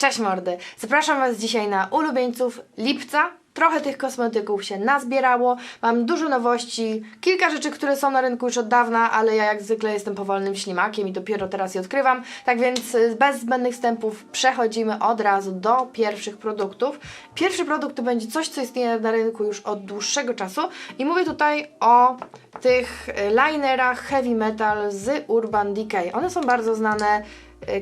Cześć mordy! Zapraszam Was dzisiaj na ulubieńców lipca. Trochę tych kosmetyków się nazbierało. Mam dużo nowości, kilka rzeczy, które są na rynku już od dawna, ale ja jak zwykle jestem powolnym ślimakiem i dopiero teraz je odkrywam. Tak więc y, bez zbędnych wstępów przechodzimy od razu do pierwszych produktów. Pierwszy produkt to będzie coś, co istnieje na rynku już od dłuższego czasu i mówię tutaj o tych linerach heavy metal z Urban Decay. One są bardzo znane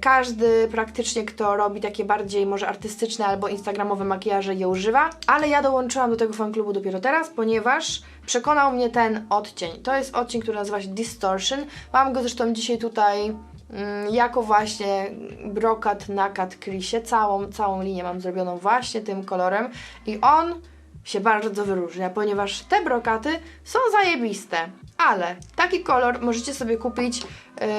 każdy praktycznie, kto robi takie bardziej może artystyczne albo instagramowe makijaże je używa, ale ja dołączyłam do tego fanklubu dopiero teraz, ponieważ przekonał mnie ten odcień. To jest odcień, który nazywa się Distortion. Mam go zresztą dzisiaj tutaj mm, jako właśnie brokat na Cat Crease. Całą, całą linię mam zrobioną właśnie tym kolorem i on się bardzo wyróżnia, ponieważ te brokaty są zajebiste, ale taki kolor możecie sobie kupić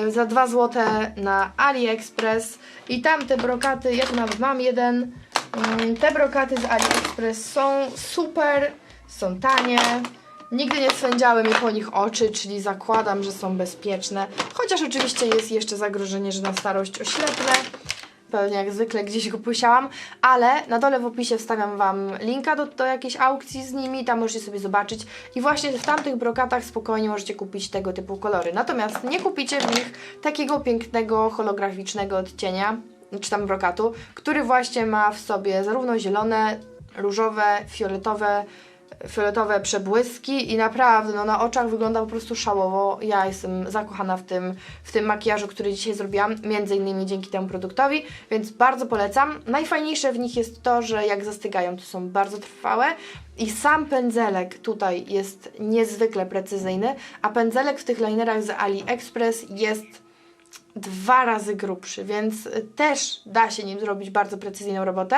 y, za 2 zł na AliExpress i tam te brokaty, ja tu nawet mam jeden, mm, te brokaty z AliExpress są super, są tanie, Nigdy nie swędziały mi po nich oczy, czyli zakładam, że są bezpieczne. Chociaż oczywiście jest jeszcze zagrożenie, że na starość oślepnę. Pewnie jak zwykle gdzieś go posiałam, ale na dole w opisie wstawiam Wam linka do, do jakiejś aukcji z nimi, tam możecie sobie zobaczyć i właśnie w tamtych brokatach spokojnie możecie kupić tego typu kolory. Natomiast nie kupicie w nich takiego pięknego, holograficznego odcienia, czy tam brokatu, który właśnie ma w sobie zarówno zielone, różowe, fioletowe, fioletowe przebłyski i naprawdę no, na oczach wygląda po prostu szałowo. Ja jestem zakochana w tym, w tym makijażu, który dzisiaj zrobiłam, między innymi dzięki temu produktowi, więc bardzo polecam. Najfajniejsze w nich jest to, że jak zastygają, to są bardzo trwałe i sam pędzelek tutaj jest niezwykle precyzyjny, a pędzelek w tych linerach z AliExpress jest dwa razy grubszy, więc też da się nim zrobić bardzo precyzyjną robotę,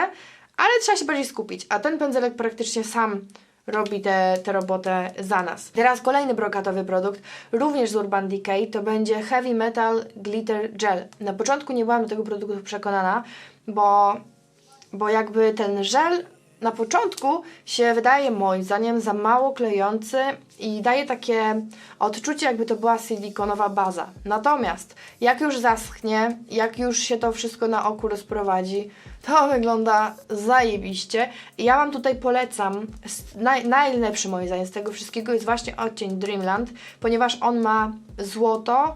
ale trzeba się bardziej skupić, a ten pędzelek praktycznie sam robi tę robotę za nas. Teraz kolejny brokatowy produkt, również z Urban Decay, to będzie Heavy Metal Glitter Gel. Na początku nie byłam do tego produktu przekonana, bo, bo jakby ten żel na początku się wydaje moim zdaniem za mało klejący i daje takie odczucie, jakby to była silikonowa baza. Natomiast jak już zaschnie, jak już się to wszystko na oku rozprowadzi, to wygląda zajebiście. Ja Wam tutaj polecam, naj, najlepszy moim zdaniem z tego wszystkiego jest właśnie odcień Dreamland, ponieważ on ma złoto,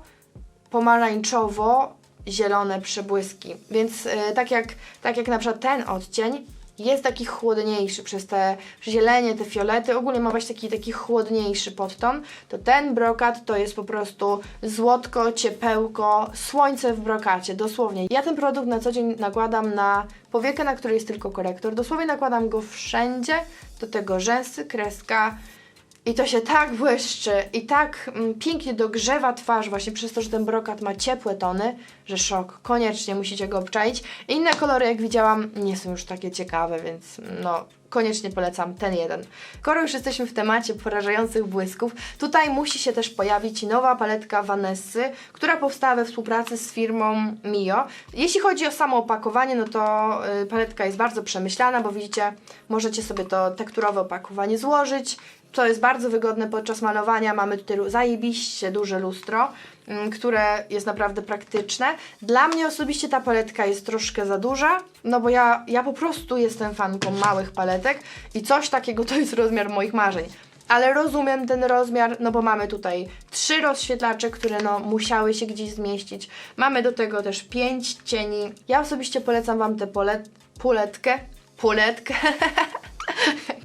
pomarańczowo, zielone przebłyski. Więc y, tak, jak, tak jak na przykład ten odcień jest taki chłodniejszy przez te zielenie, te fiolety, ogólnie ma właśnie taki, taki chłodniejszy podton, to ten brokat to jest po prostu złotko, ciepełko, słońce w brokacie, dosłownie. Ja ten produkt na co dzień nakładam na powiekę, na której jest tylko korektor, dosłownie nakładam go wszędzie, do tego rzęsy, kreska, i to się tak błyszczy i tak mm, pięknie dogrzewa twarz właśnie przez to, że ten brokat ma ciepłe tony, że szok. Koniecznie musicie go obczaić. Inne kolory, jak widziałam, nie są już takie ciekawe, więc no koniecznie polecam ten jeden. Skoro już jesteśmy w temacie porażających błysków, tutaj musi się też pojawić nowa paletka Vanessy, która powstała we współpracy z firmą Mio. Jeśli chodzi o samo opakowanie, no to y, paletka jest bardzo przemyślana, bo widzicie, możecie sobie to tekturowe opakowanie złożyć, to jest bardzo wygodne podczas malowania. Mamy tutaj zajebiście duże lustro, mm, które jest naprawdę praktyczne. Dla mnie osobiście ta paletka jest troszkę za duża, no bo ja, ja po prostu jestem fanką małych paletek i coś takiego to jest rozmiar moich marzeń. Ale rozumiem ten rozmiar, no bo mamy tutaj trzy rozświetlacze, które no musiały się gdzieś zmieścić. Mamy do tego też pięć cieni. Ja osobiście polecam Wam tę polet, puletkę, puletkę,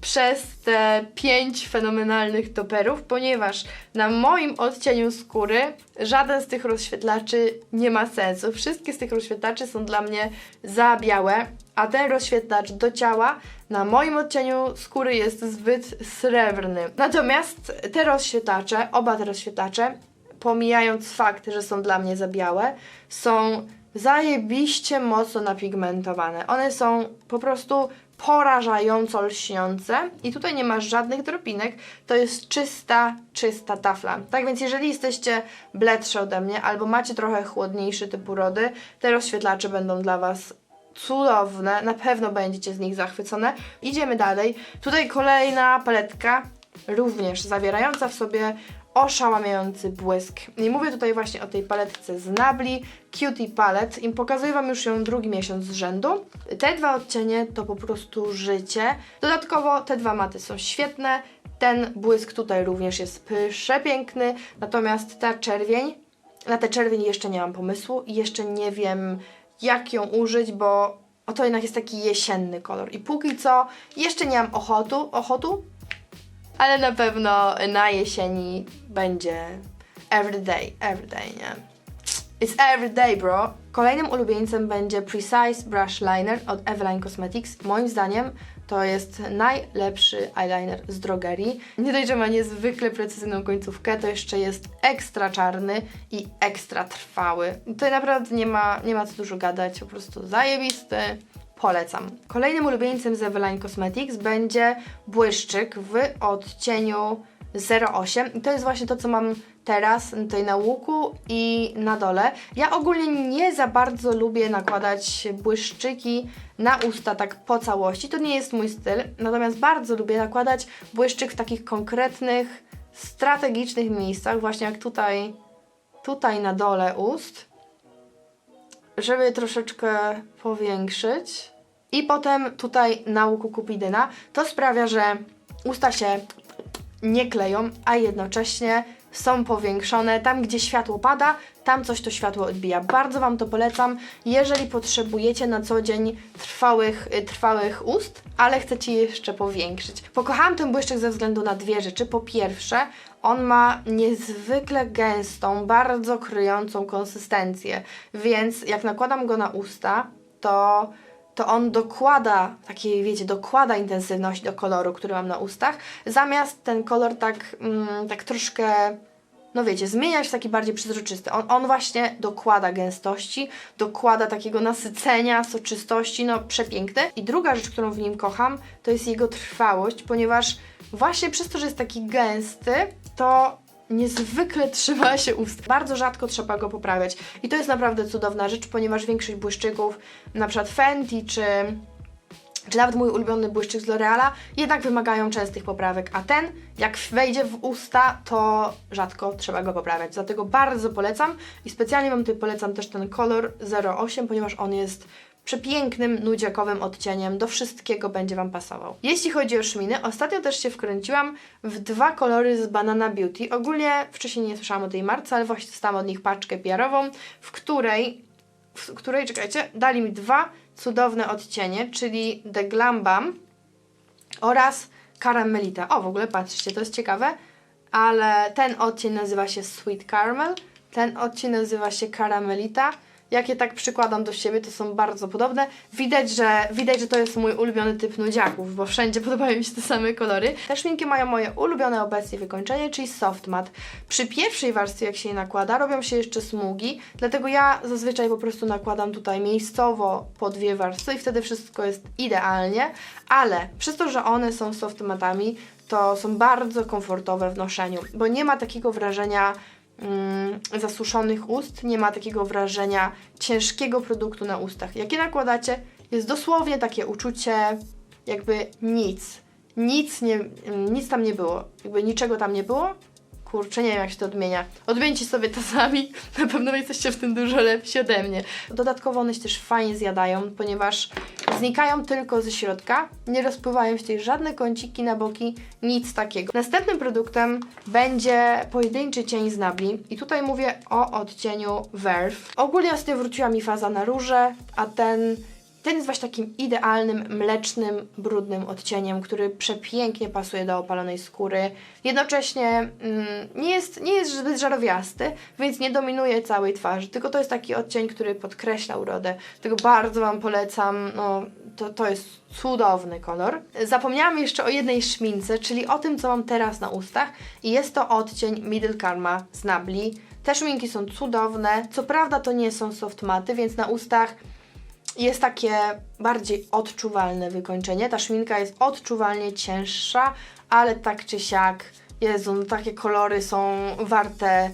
przez te pięć fenomenalnych toperów, ponieważ na moim odcieniu skóry żaden z tych rozświetlaczy nie ma sensu. Wszystkie z tych rozświetlaczy są dla mnie za białe, a ten rozświetlacz do ciała na moim odcieniu skóry jest zbyt srebrny. Natomiast te rozświetlacze, oba te rozświetlacze, pomijając fakt, że są dla mnie za białe, są zajebiście mocno napigmentowane. One są po prostu porażająco lśniące i tutaj nie ma żadnych dropinek, to jest czysta, czysta tafla. Tak więc jeżeli jesteście bledsze ode mnie albo macie trochę chłodniejszy typ urody, te rozświetlacze będą dla Was cudowne, na pewno będziecie z nich zachwycone. Idziemy dalej. Tutaj kolejna paletka, również zawierająca w sobie oszałamiający błysk. I mówię tutaj właśnie o tej paletce z Nabli, Cutie Palette i pokazuję Wam już ją drugi miesiąc z rzędu. Te dwa odcienie to po prostu życie. Dodatkowo te dwa maty są świetne, ten błysk tutaj również jest przepiękny, natomiast ta czerwień, na tę czerwień jeszcze nie mam pomysłu i jeszcze nie wiem jak ją użyć, bo oto jednak jest taki jesienny kolor i póki co jeszcze nie mam ochotu, ochotu ale na pewno na jesieni będzie everyday, everyday, nie? It's everyday, bro. Kolejnym ulubieńcem będzie Precise Brush Liner od Eveline Cosmetics. Moim zdaniem to jest najlepszy eyeliner z drogerii. Nie dość, że ma niezwykle precyzyjną końcówkę, to jeszcze jest ekstra czarny i ekstra trwały. Tutaj naprawdę nie ma, nie ma co dużo gadać, po prostu zajebisty. Polecam. Kolejnym ulubieńcem z Eveline Cosmetics będzie błyszczyk w odcieniu 08 i to jest właśnie to, co mam teraz tutaj na łuku i na dole. Ja ogólnie nie za bardzo lubię nakładać błyszczyki na usta tak po całości, to nie jest mój styl, natomiast bardzo lubię nakładać błyszczyk w takich konkretnych, strategicznych miejscach, właśnie jak tutaj, tutaj na dole ust żeby troszeczkę powiększyć. I potem tutaj na łuku kupidyna. To sprawia, że usta się nie kleją, a jednocześnie są powiększone. Tam, gdzie światło pada, tam coś to światło odbija. Bardzo Wam to polecam, jeżeli potrzebujecie na co dzień trwałych, y, trwałych ust, ale chcecie je jeszcze powiększyć. Pokochałam ten błyszczyk ze względu na dwie rzeczy. Po pierwsze, on ma niezwykle gęstą, bardzo kryjącą konsystencję, więc jak nakładam go na usta, to to on dokłada, takiej wiecie, dokłada intensywność do koloru, który mam na ustach, zamiast ten kolor tak, mm, tak troszkę, no wiecie, zmieniać w taki bardziej przezroczysty. On, on właśnie dokłada gęstości, dokłada takiego nasycenia, soczystości, no przepiękny. I druga rzecz, którą w nim kocham, to jest jego trwałość, ponieważ właśnie przez to, że jest taki gęsty, to niezwykle trzyma się ust. Bardzo rzadko trzeba go poprawiać. I to jest naprawdę cudowna rzecz, ponieważ większość błyszczyków, na przykład Fenty czy czy nawet mój ulubiony błyszczyk z L'Oreala, jednak wymagają częstych poprawek, a ten, jak wejdzie w usta, to rzadko trzeba go poprawiać. Dlatego bardzo polecam i specjalnie Wam tutaj polecam też ten kolor 08, ponieważ on jest przepięknym, nudziakowym odcieniem, do wszystkiego będzie Wam pasował. Jeśli chodzi o szminy, ostatnio też się wkręciłam w dwa kolory z Banana Beauty. Ogólnie wcześniej nie słyszałam o tej marce, ale właśnie dostałam od nich paczkę PR-ową, w której, w której, czekajcie, dali mi dwa cudowne odcienie, czyli The Glam Balm oraz Caramelita. O, w ogóle patrzcie, to jest ciekawe, ale ten odcień nazywa się Sweet Caramel, ten odcień nazywa się Caramelita. Jak je tak przykładam do siebie, to są bardzo podobne. Widać, że, widać, że to jest mój ulubiony typ nudziaków, bo wszędzie podobają mi się te same kolory. Te szminki mają moje ulubione obecnie wykończenie, czyli soft matte. Przy pierwszej warstwie, jak się je nakłada, robią się jeszcze smugi, dlatego ja zazwyczaj po prostu nakładam tutaj miejscowo po dwie warstwy i wtedy wszystko jest idealnie, ale przez to, że one są soft matami, to są bardzo komfortowe w noszeniu, bo nie ma takiego wrażenia zasuszonych ust, nie ma takiego wrażenia ciężkiego produktu na ustach. Jak je nakładacie, jest dosłownie takie uczucie, jakby nic. Nic, nie, mm, nic tam nie było. Jakby niczego tam nie było. Kurczę, nie wiem jak się to odmienia. Odmieńcie sobie to sami, na pewno jesteście w tym dużo lepsi ode mnie. Dodatkowo one się też fajnie zjadają, ponieważ znikają tylko ze środka, nie rozpływają się żadne kąciki na boki, nic takiego. Następnym produktem będzie pojedynczy cień z Nabli i tutaj mówię o odcieniu Verve. Ogólnie ostatnio wróciła mi faza na róże, a ten ten jest właśnie takim idealnym, mlecznym, brudnym odcieniem, który przepięknie pasuje do opalonej skóry. Jednocześnie mm, nie, jest, nie jest zbyt żarowiasty, więc nie dominuje całej twarzy, tylko to jest taki odcień, który podkreśla urodę. Tego bardzo Wam polecam, no to, to jest cudowny kolor. Zapomniałam jeszcze o jednej szmince, czyli o tym, co mam teraz na ustach i jest to odcień Middle Karma z Nabli. Te szminki są cudowne, co prawda to nie są soft maty, więc na ustach jest takie bardziej odczuwalne wykończenie. Ta szminka jest odczuwalnie cięższa, ale tak czy siak, Jezu, no takie kolory są warte,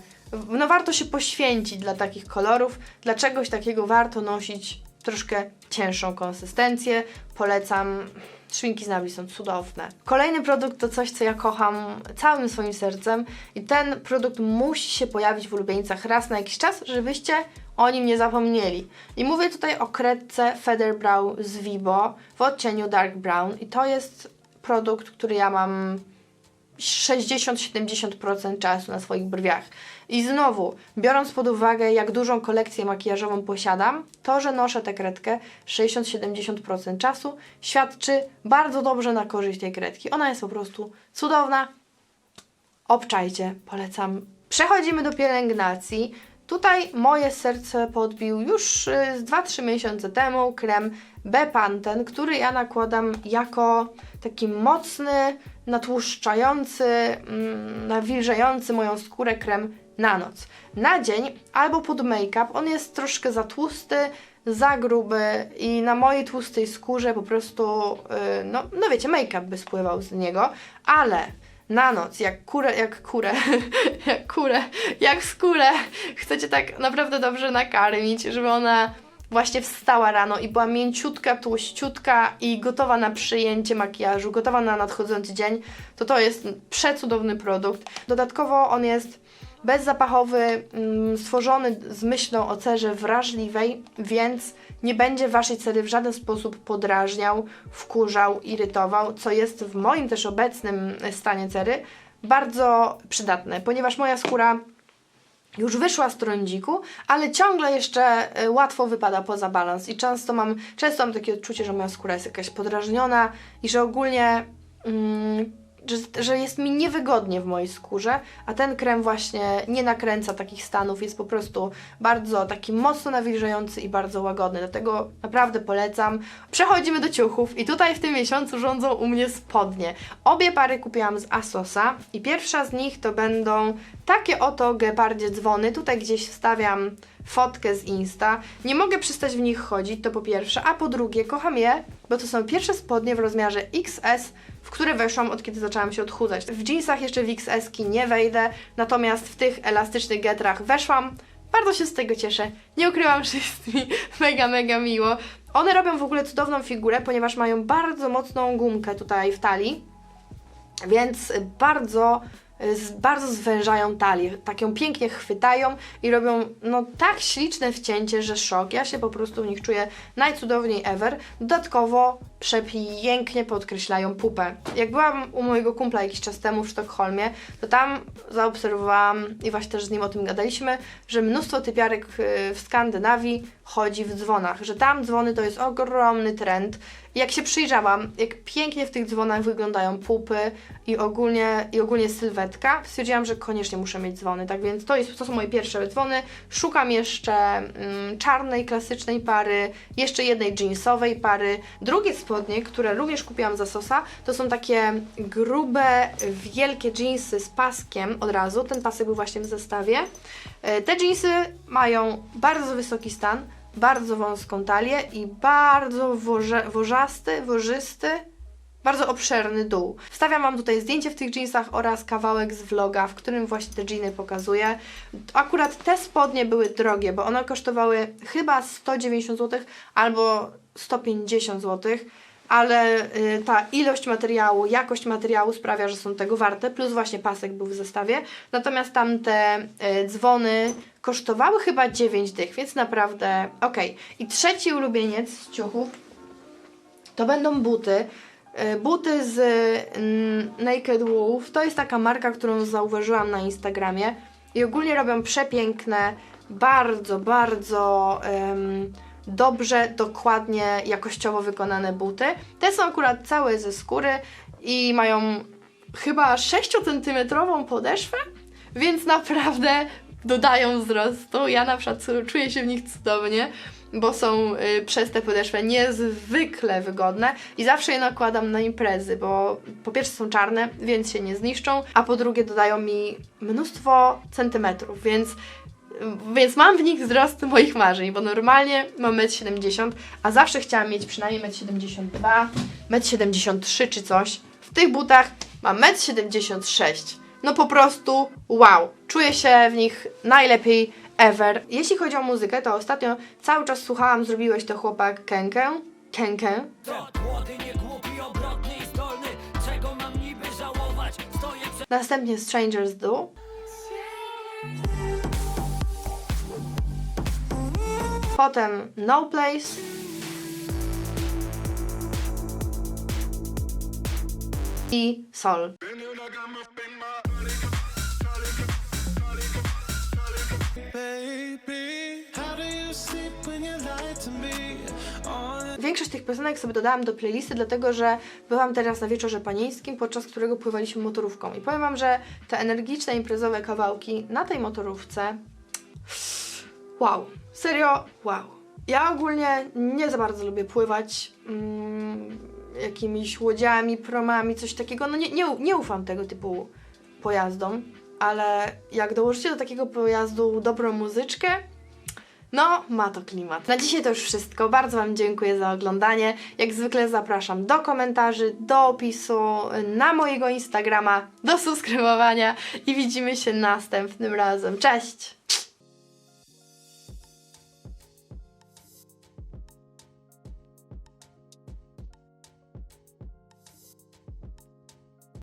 no warto się poświęcić dla takich kolorów. Dla czegoś takiego warto nosić troszkę cięższą konsystencję. Polecam. Szminki z Nabli są cudowne. Kolejny produkt to coś, co ja kocham całym swoim sercem i ten produkt musi się pojawić w ulubieńcach raz na jakiś czas, żebyście o nim nie zapomnieli. I mówię tutaj o kredce Feather Brow z Vibo w odcieniu Dark Brown i to jest produkt, który ja mam 60-70% czasu na swoich brwiach. I znowu, biorąc pod uwagę, jak dużą kolekcję makijażową posiadam, to, że noszę tę kredkę 60-70% czasu, świadczy bardzo dobrze na korzyść tej kredki. Ona jest po prostu cudowna. Obczajcie, polecam. Przechodzimy do pielęgnacji. Tutaj moje serce podbił już y, z 2-3 miesiące temu krem Bepanten, który ja nakładam jako taki mocny, natłuszczający, mm, nawilżający moją skórę krem na noc. Na dzień albo pod make-up, on jest troszkę za tłusty, za gruby i na mojej tłustej skórze po prostu, y, no, no wiecie, make-up by spływał z niego, ale na noc, jak kurę, jak kurę, jak kurę, jak skórę, chcecie tak naprawdę dobrze nakarmić, żeby ona właśnie wstała rano i była mięciutka, tłuściutka i gotowa na przyjęcie makijażu, gotowa na nadchodzący dzień, to to jest przecudowny produkt. Dodatkowo on jest bezzapachowy, mm, stworzony z myślą o cerze wrażliwej, więc nie będzie Waszej cery w żaden sposób podrażniał, wkurzał, irytował, co jest w moim też obecnym stanie cery bardzo przydatne, ponieważ moja skóra już wyszła z trądziku, ale ciągle jeszcze y, łatwo wypada poza balans i często mam, często mam takie odczucie, że moja skóra jest jakaś podrażniona i że ogólnie mm, że, że jest mi niewygodnie w mojej skórze, a ten krem właśnie nie nakręca takich stanów, jest po prostu bardzo taki mocno nawilżający i bardzo łagodny, dlatego naprawdę polecam. Przechodzimy do ciuchów i tutaj w tym miesiącu rządzą u mnie spodnie. Obie pary kupiłam z Asosa i pierwsza z nich to będą takie oto gepardzie dzwony, tutaj gdzieś wstawiam fotkę z Insta. Nie mogę przestać w nich chodzić, to po pierwsze, a po drugie kocham je, bo to są pierwsze spodnie w rozmiarze XS, w które weszłam od kiedy zaczęłam się odchudzać. W jeansach jeszcze w XS-ki nie wejdę, natomiast w tych elastycznych getrach weszłam. Bardzo się z tego cieszę. Nie ukrywam, że jest mi mega, mega miło. One robią w ogóle cudowną figurę, ponieważ mają bardzo mocną gumkę tutaj w talii, więc bardzo bardzo zwężają talię, tak ją pięknie chwytają i robią no tak śliczne wcięcie, że szok. Ja się po prostu w nich czuję najcudowniej ever. Dodatkowo przepięknie podkreślają pupę. Jak byłam u mojego kumpla jakiś czas temu w Sztokholmie, to tam zaobserwowałam i właśnie też z nim o tym gadaliśmy, że mnóstwo typiarek y, w Skandynawii chodzi w dzwonach, że tam dzwony to jest ogromny trend. Jak się przyjrzałam, jak pięknie w tych dzwonach wyglądają pupy i ogólnie, i ogólnie sylwetka, stwierdziłam, że koniecznie muszę mieć dzwony. Tak więc to, jest, to są moje pierwsze dzwony. Szukam jeszcze mm, czarnej, klasycznej pary, jeszcze jednej jeansowej pary. Drugie spodnie, które również kupiłam za Sosa, to są takie grube, wielkie jeansy z paskiem od razu. Ten pasek był właśnie w zestawie. E, Te jeansy mają bardzo wysoki stan, bardzo wąską talię i bardzo woże, wożasty, wożysty, bardzo obszerny dół. Wstawiam Wam tutaj zdjęcie w tych jeansach oraz kawałek z vloga, w którym właśnie te jeany pokazuję. Akurat te spodnie były drogie, bo one kosztowały chyba 190 zł albo 150 zł ale y, ta ilość materiału, jakość materiału sprawia, że są tego warte, plus właśnie pasek był w zestawie. Natomiast tamte y, dzwony kosztowały chyba 9 dych, więc naprawdę okej. I trzeci ulubieniec z ciuchów to będą buty. Y, Buty z mm, Naked Wolf to jest taka marka, którą zauważyłam na Instagramie i ogólnie robią przepiękne, bardzo, bardzo em, dobrze, dokładnie, jakościowo wykonane buty. Te są akurat całe ze skóry i mają chyba 6-centymetrową podeszwę, więc naprawdę dodają wzrostu. Ja na przykład czuję się w nich cudownie, bo są y, przez tę podeszwę niezwykle wygodne i zawsze je nakładam na imprezy, bo po pierwsze są czarne, więc się nie zniszczą, a po drugie dodają mi mnóstwo centymetrów, więc więc mam w nich wzrost moich marzeń, bo normalnie mam 1,70 m, a zawsze chciałam mieć przynajmniej 1,72 m, 1,73 m czy coś. W tych butach mam 1,76 m. No po prostu wow. Czuję się w nich najlepiej ever. Jeśli chodzi o muzykę, to ostatnio cały czas słuchałam Zrobiłeś to chłopak Kenkę. Kenkę. Młody, nie głupi, Potem No Place. I Sol. Większość tych piosenek sobie dodałam do playlisty, dlatego że byłam teraz na wieczorze panieńskim, podczas którego pływaliśmy motorówką. I powiem Wam, że te energiczne, imprezowe kawałki na tej motorówce. Wow, serio, wow. Ja ogólnie nie za bardzo lubię pływać mm, jakimiś łodziami, promami, coś takiego. No nie, nie, nie ufam tego typu pojazdom, ale jak dołożycie do takiego pojazdu dobrą muzyczkę, no, ma to klimat. Na dzisiaj to już wszystko. Bardzo Wam dziękuję za oglądanie. Jak zwykle zapraszam do komentarzy, do opisu, na mojego Instagrama, do subskrybowania i widzimy się następnym razem. Cześć!